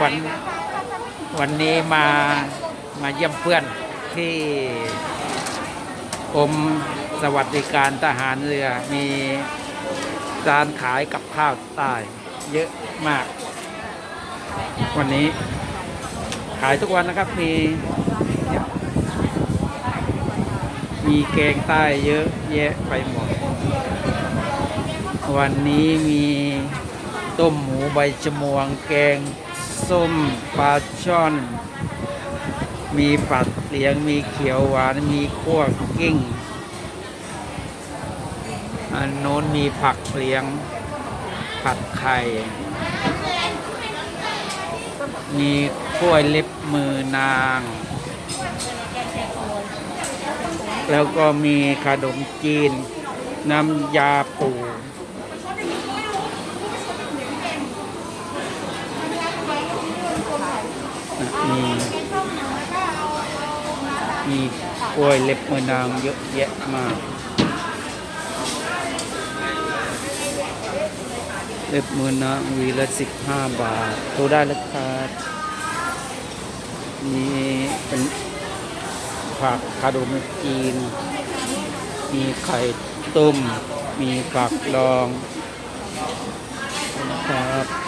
วันวันนี้มามาเยี่ยมเพื่อนที่กรมสวัสดิการทหารเรือมีร้านขายกับข้าวใต้เยอะมาก วันนี้ขายทุกวันนะครับมีมีแกงใต้เยอะแยะไปหมด วันนี้มีต้มหมูใบชะมวงแกง ส้มปลาช่อน มีปัดเลียง มีเขียวหวาน มีขั้วกิ้ง อันโน้นมีผักเลียง ผัดไข่ มีกล้วยเล็บมือนาง แล้วก็มีขนมจีน น้ำยาปู มีมีกล้วยเล็บมือนางเยอะแยะมาก เล็บมือนางวีละสิบห้าบาทโทรได้แล้วครับมีเป็นผักคาโดมจีน มีไข่ต้ม มีผักดองนะครับ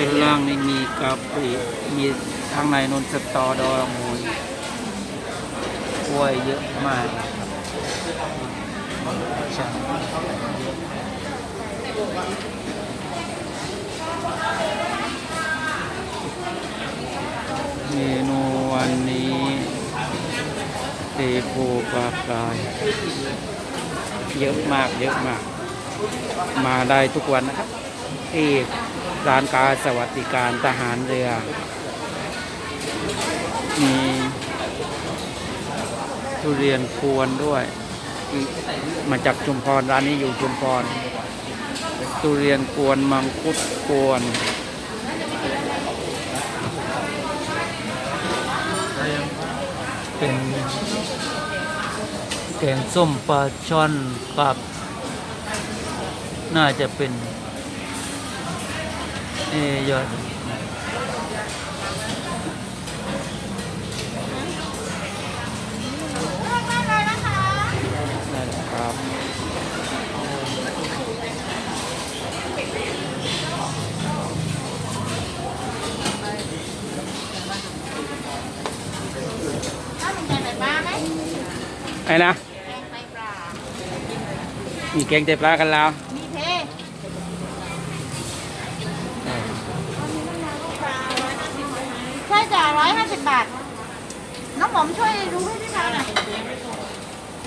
จุดล่างนี่มีกะปิมีข้างในนนสตอดองโอยกล้วยเยอะมากใช่เมนูวันนี้เตโพปลากรายเยอะมากเยอะมาก มาได้ทุกวันนะครับที่ ร้านการสวัสดิการทหารเรือ มีทุเรียนกวนด้วย มาจากชุมพรร้านนี้อยู่ชุมพรทุเรียนกวนมังคุดกวนเป็นแกงส้มปลาช่อนกับ น่าจะเป็น เอยอดได้แล้วครับถ้ามีแกงไตปลาไหมไอ้นะแกงไตปลามีแกงไตปลากันแล้ว มีเทใช่ จ้ะร้อยห้าสิบบาท น้องผมช่วยดูให้พี่ชายหน่อย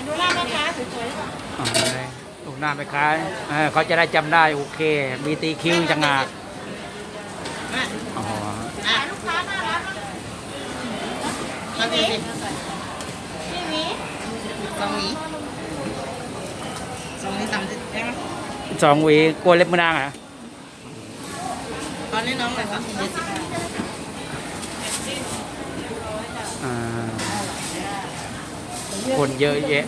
ดูร้านแม่ค้าสวยๆก่อนอ๋อเลยลูกหน้าไปขายเออเขาจะได้จำได้โอเค มีตีคิ้วจังหากอ๋ออะลูกค้าน่ารักพี่หวีพี่หวีสองหวีสองหวีสามสิบได้ไหมสองหวีกล้วยเล็บมือนางเหรอะตอนนี้น้องเลยค่ะเจ็ดสิบอ่า คนเยอะแยะ